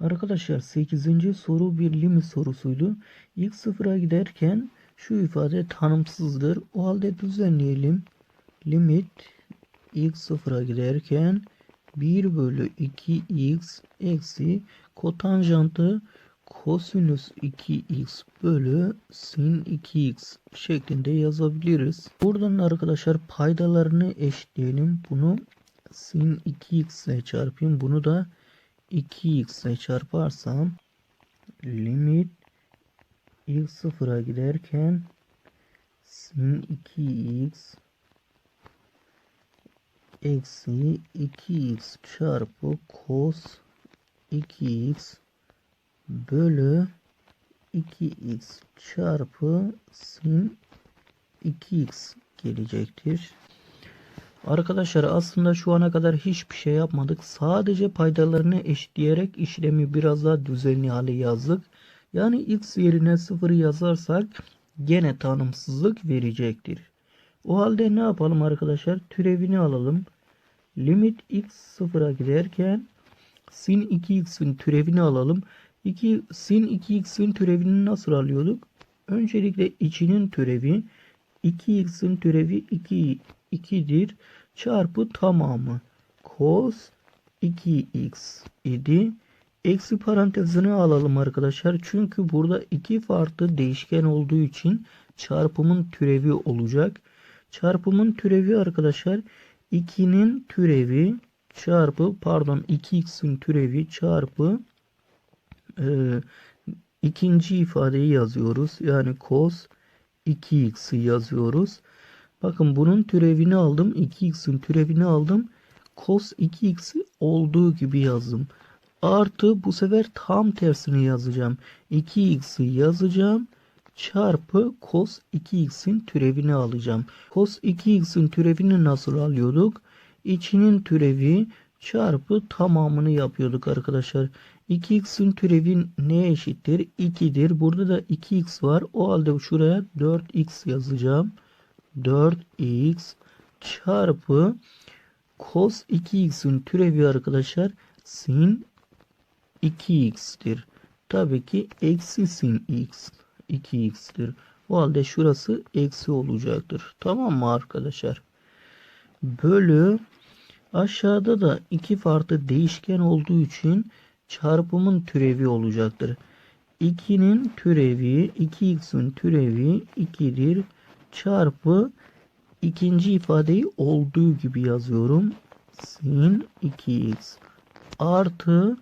Arkadaşlar 8. soru bir limit sorusuydu. İlk sıfıra giderken şu ifade tanımsızdır. O halde düzenleyelim. Limit ilk sıfıra giderken 1 bölü 2x eksi kotanjantı kosinüs 2x bölü sin 2x şeklinde yazabiliriz. Buradan arkadaşlar paydalarını eşitleyelim. Bunu sin 2x ile çarpayım. Bunu da 2x ile çarparsam limit ilk sıfıra giderken sin 2x eksi 2x çarpı cos 2x bölü 2x çarpı sin 2x gelecektir. Arkadaşlar aslında şu ana kadar hiçbir şey yapmadık. Sadece paydalarını eşitleyerek işlemi biraz daha düzenli hale yazdık. Yani x yerine 0 yazarsak gene tanımsızlık verecektir. O halde ne yapalım arkadaşlar? Türevini alalım. Limit x sıfıra giderken sin 2x'in türevini alalım. 2, sin 2x'in türevini nasıl alıyorduk? Öncelikle içinin türevi 2x'in türevi 2 2'dir çarpı tamamı cos 2x idi. Eksi parantezini alalım arkadaşlar. Çünkü burada iki farklı değişken olduğu için çarpımın türevi olacak. Çarpımın türevi arkadaşlar 2'nin türevi çarpı pardon 2x'in türevi çarpı e, ikinci ifadeyi yazıyoruz. Yani cos 2x'i yazıyoruz. Bakın bunun türevini aldım. 2x'in türevini aldım. Cos 2x'i olduğu gibi yazdım. Artı bu sefer tam tersini yazacağım. 2x'i yazacağım. Çarpı cos 2x'in türevini alacağım. Cos 2x'in türevini nasıl alıyorduk? İçinin türevi çarpı tamamını yapıyorduk arkadaşlar. 2x'in türevi neye eşittir? 2'dir. Burada da 2x var. O halde şuraya 4x yazacağım. 4x çarpı cos 2x'in türevi arkadaşlar sin 2x'tir. Tabii ki eksi sin x 2x'tir. O halde şurası eksi olacaktır. Tamam mı arkadaşlar? Bölü aşağıda da iki farklı değişken olduğu için çarpımın türevi olacaktır. 2'nin türevi 2x'in türevi 2'dir çarpı ikinci ifadeyi olduğu gibi yazıyorum. Sin 2x artı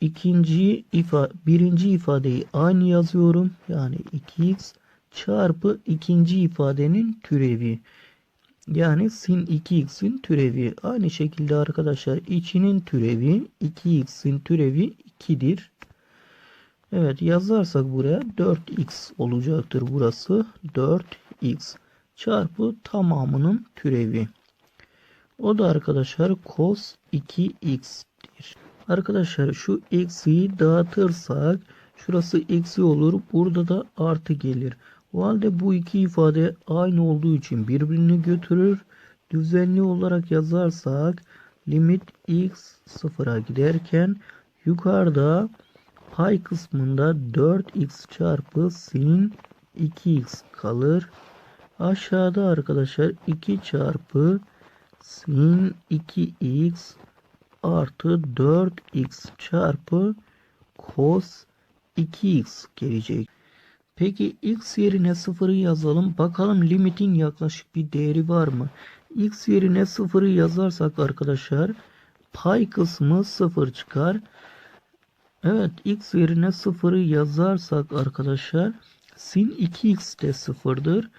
ikinci ifa birinci ifadeyi aynı yazıyorum. Yani 2x çarpı ikinci ifadenin türevi. Yani sin 2x'in türevi. Aynı şekilde arkadaşlar içinin türevi 2x'in türevi 2'dir. Evet yazarsak buraya 4x olacaktır burası. 4x çarpı tamamının türevi. O da arkadaşlar cos 2x'tir. Arkadaşlar şu eksiyi dağıtırsak şurası eksi olur. Burada da artı gelir. O halde bu iki ifade aynı olduğu için birbirini götürür. Düzenli olarak yazarsak limit x sıfıra giderken yukarıda pay kısmında 4x çarpı sin 2x kalır. Aşağıda arkadaşlar 2 çarpı sin 2x artı 4x çarpı cos 2x gelecek. Peki x yerine 0'ı yazalım. Bakalım limitin yaklaşık bir değeri var mı? x yerine 0'ı yazarsak arkadaşlar pay kısmı 0 çıkar. Evet x yerine 0'ı yazarsak arkadaşlar sin 2x de 0'dır.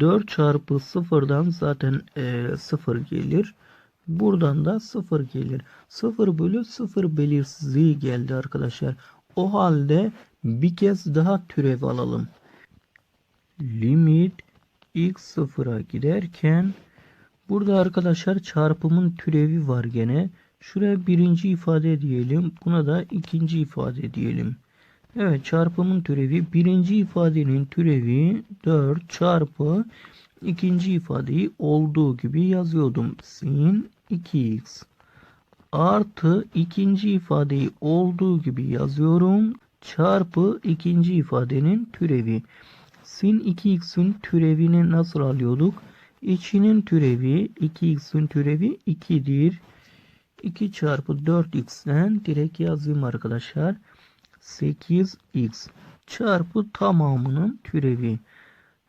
4 çarpı 0'dan zaten e, 0 gelir. Buradan da 0 gelir. 0 bölü 0 belirsizliği geldi arkadaşlar. O halde bir kez daha türev alalım. Limit x sıfıra giderken burada arkadaşlar çarpımın türevi var gene. Şuraya birinci ifade diyelim. Buna da ikinci ifade diyelim. Evet çarpımın türevi birinci ifadenin türevi 4 çarpı ikinci ifadeyi olduğu gibi yazıyordum. Sin 2x artı ikinci ifadeyi olduğu gibi yazıyorum. Çarpı ikinci ifadenin türevi. Sin 2x'in türevini nasıl alıyorduk? İçinin türevi 2x'in türevi 2'dir. 2 çarpı 4x'ten direkt yazayım arkadaşlar. 8x çarpı tamamının türevi.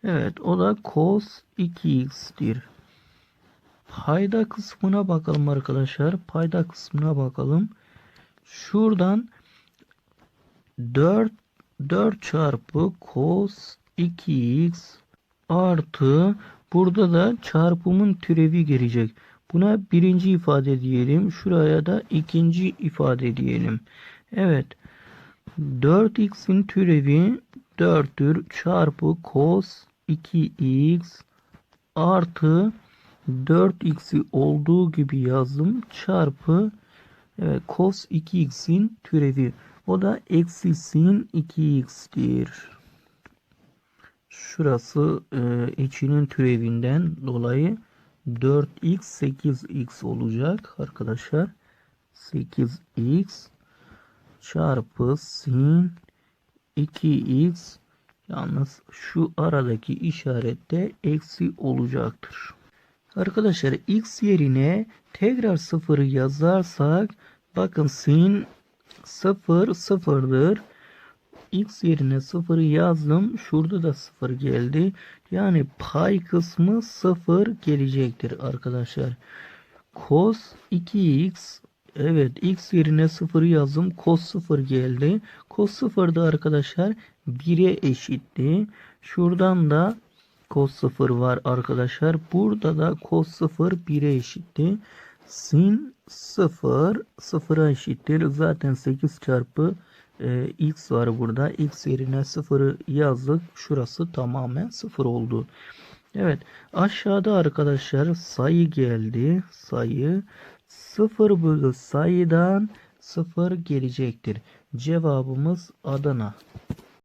Evet o da cos 2x'tir. Payda kısmına bakalım arkadaşlar. Payda kısmına bakalım. Şuradan 4 4 çarpı cos 2x artı burada da çarpımın türevi gelecek. Buna birinci ifade diyelim. Şuraya da ikinci ifade diyelim. Evet. 4x'in türevi 4'tür çarpı cos 2x artı 4x'i olduğu gibi yazdım çarpı evet, cos 2x'in türevi. O da eksi sin 2x'tir. Şurası e, içinin türevinden dolayı 4x 8x olacak arkadaşlar. 8x çarpı sin 2x yalnız şu aradaki işarette eksi olacaktır. Arkadaşlar x yerine tekrar sıfırı yazarsak bakın sin 0 sıfırdır. X yerine 0'ı yazdım. Şurada da 0 geldi. Yani pay kısmı 0 gelecektir arkadaşlar. Cos 2x Evet x yerine 0'ı yazdım. Cos 0 geldi. Cos 0 da arkadaşlar 1'e eşitti. Şuradan da cos 0 var arkadaşlar. Burada da cos 0 1'e eşitti. Sin 0 0'a eşittir. Zaten 8 çarpı e, x var burada. x yerine 0'ı yazdık. Şurası tamamen 0 oldu. Evet aşağıda arkadaşlar sayı geldi. Sayı 0 bölü sayıdan 0 gelecektir. Cevabımız Adana.